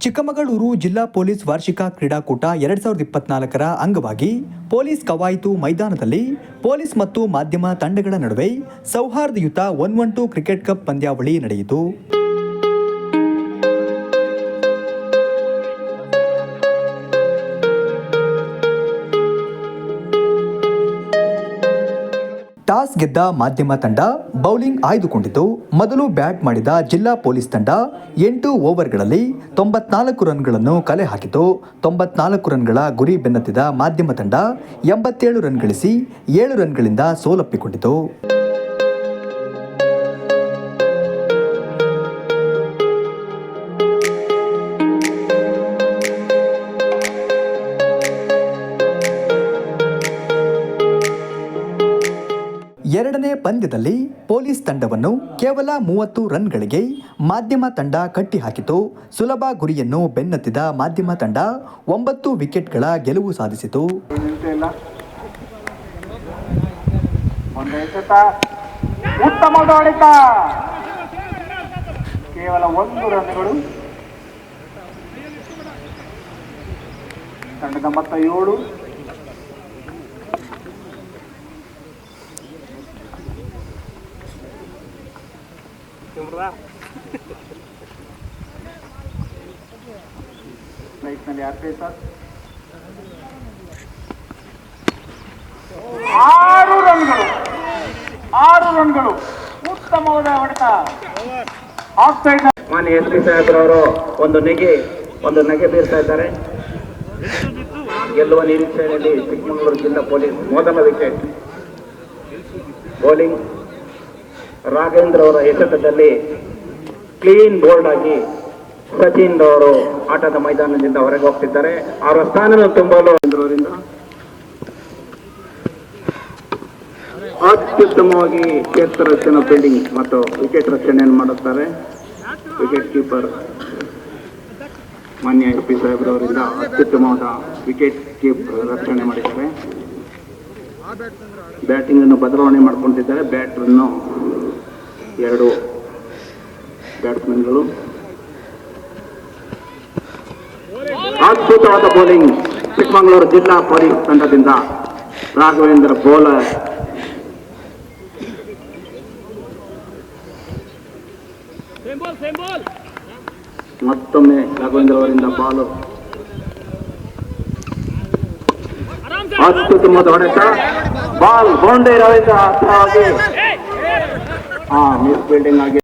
ಚಿಕ್ಕಮಗಳೂರು ಜಿಲ್ಲಾ ಪೊಲೀಸ್ ವಾರ್ಷಿಕ ಕ್ರೀಡಾಕೂಟ ಎರಡ್ ಸಾವಿರದ ಇಪ್ಪತ್ನಾಲ್ಕರ ಅಂಗವಾಗಿ ಪೊಲೀಸ್ ಕವಾಯಿತು ಮೈದಾನದಲ್ಲಿ ಪೊಲೀಸ್ ಮತ್ತು ಮಾಧ್ಯಮ ತಂಡಗಳ ನಡುವೆ ಸೌಹಾರ್ದಯುತ one one two cricket cup ಪಂದ್ಯಾವಳಿ ನಡೆಯಿತು. ಟಾಸ್ ಗೆದ್ದ ಮಾಧ್ಯಮ ತಂಡ ಬೌಲಿಂಗ್ ಆಯ್ದುಕೊಂಡಿತು ಮೊದಲು ಬ್ಯಾಟ್ ಮಾಡಿದ ಜಿಲ್ಲಾ ಪೊಲೀಸ್ ತಂಡ ಎಂಟು ಓವರ್ಗಳಲ್ಲಿ ತೊಂಬತ್ನಾಲ್ಕು ರನ್ಗಳನ್ನು ಕಲೆ ಹಾಕಿತು. ತೊಂಬತ್ನಾಲ್ಕು ರನ್ಗಳ ಗುರಿ ಬೆನ್ನತ್ತಿದ ಮಾಧ್ಯಮ ತಂಡ ಎಂಬತ್ತೇಳು ರನ್ ಗಳಿಸಿ ಏಳು ರನ್ಗಳಿಂದ ಸೋಲಪ್ಪಿಕೊಂಡಿತು. ಎರಡನೇ ಪಂದ್ಯದಲ್ಲಿ ಪೊಲೀಸ್ ತಂಡವನ್ನು ಕೇವಲ ಮೂವತ್ತು ರನ್ಗಳಿಗೆ ಮಾಧ್ಯಮ ತಂಡ ಕಟ್ಟಿಹಾಕಿತು. ಸುಲಭ ಗುರಿಯನ್ನು ಬೆನ್ನತ್ತಿದ ಮಾಧ್ಯಮ ತಂಡ ಒಂಬತ್ತು ವಿಕೆಟ್ಗಳ ಗೆಲುವು ಸಾಧಿಸಿತು. ಕೇವಲ ಒಂದು ರನ್ಗಳು. ತಂಡದ ಮೊತ್ತ ಏಳು. ಯಾರು ಸರ್ ಆರು ರನ್ಗಳು. ಆರು ರನ್ಗಳು. ಉತ್ತಮವಾದ ಹೊಡೆತ. ಆಫ್ ಸೈಡ್ ಮಾನ್ಯ ಎಸ್ ಪಿ ಸಾಹೇಬ್ರವರು ಒಂದು ನೆಗೆ ಒಂದು ನಗೆ ಬೀರ್ತಾ ಇದ್ದಾರೆ. ಗೆಲ್ಲುವ ನಿರೀಕ್ಷೆಯಲ್ಲಿ ಚಿಕ್ಕಮಗಳೂರು ಜಿಲ್ಲಾ ಪೊಲೀಸ್ ಮೊದಲ ವಿಕೆಟ್. ಬೌಲಿಂಗ್ ರಾಘವೇಂದ್ರ ಅವರ ಎಸೆತದಲ್ಲಿ ಕ್ಲೀನ್ ಬೋಲ್ಡ್ ಆಗಿ ಸಚಿನ್ ಅವರು ಆಟದ ಮೈದಾನದಿಂದ ಹೊರಗೆ ಹೋಗ್ತಿದ್ದಾರೆ. ಅವರ ಸ್ಥಾನ ತುಂಬಲು ಅತ್ಯುತ್ತಮವಾಗಿ ಕ್ಷೇತ್ರ ರಕ್ಷಣಾ ಫೀಲ್ಡಿಂಗ್ ಮತ್ತು ವಿಕೆಟ್ ರಕ್ಷಣೆಯನ್ನು ಮಾಡುತ್ತಾರೆ? ವಿಕೆಟ್ ಕೀಪರ್ ಮಾನ್ಯ ಎಸ್ ಪಿ ಸಾಹೇಬ್ರವರಿಂದ ಅತ್ಯುತ್ತಮವಾದ ವಿಕೆಟ್ ಕೀಪ್ ರಕ್ಷಣೆ ಮಾಡಿದ್ದಾರೆ. ಬ್ಯಾಟಿಂಗ್ ಅನ್ನು ಬದಲಾವಣೆ ಮಾಡ್ಕೊಂಡಿದ್ದಾರೆ. ಬ್ಯಾಟ್ರನ್ನು ಎರಡು ಬ್ಯಾಟ್ಸ್ಮನ್ಗಳು ಅದ್ಭುತವಾದ ಬೌಲಿಂಗ್ ಚಿಕ್ಕಮಗಳೂರು ಜಿಲ್ಲಾ ಪೊಲೀಸ್ ತಂಡದಿಂದ ರಾಘವೇಂದ್ರ ಬೌಲರ್ ಮತ್ತೊಮ್ಮೆ ರಾಘವೇಂದ್ರ ಅವರಿಂದ ಬಾಲು ಅತ್ಯುತ್ತಮವಾದ ಹೊಡೆತ. ಬಾಲ್ ಬೌಂಡರಿ ರವೀಂದ್ರ ಹತ್ರವಾಗಿ ಹಾ ಮಿಸ್ ಫೀಲ್ಡಿಂಗ್ ಆಗಿ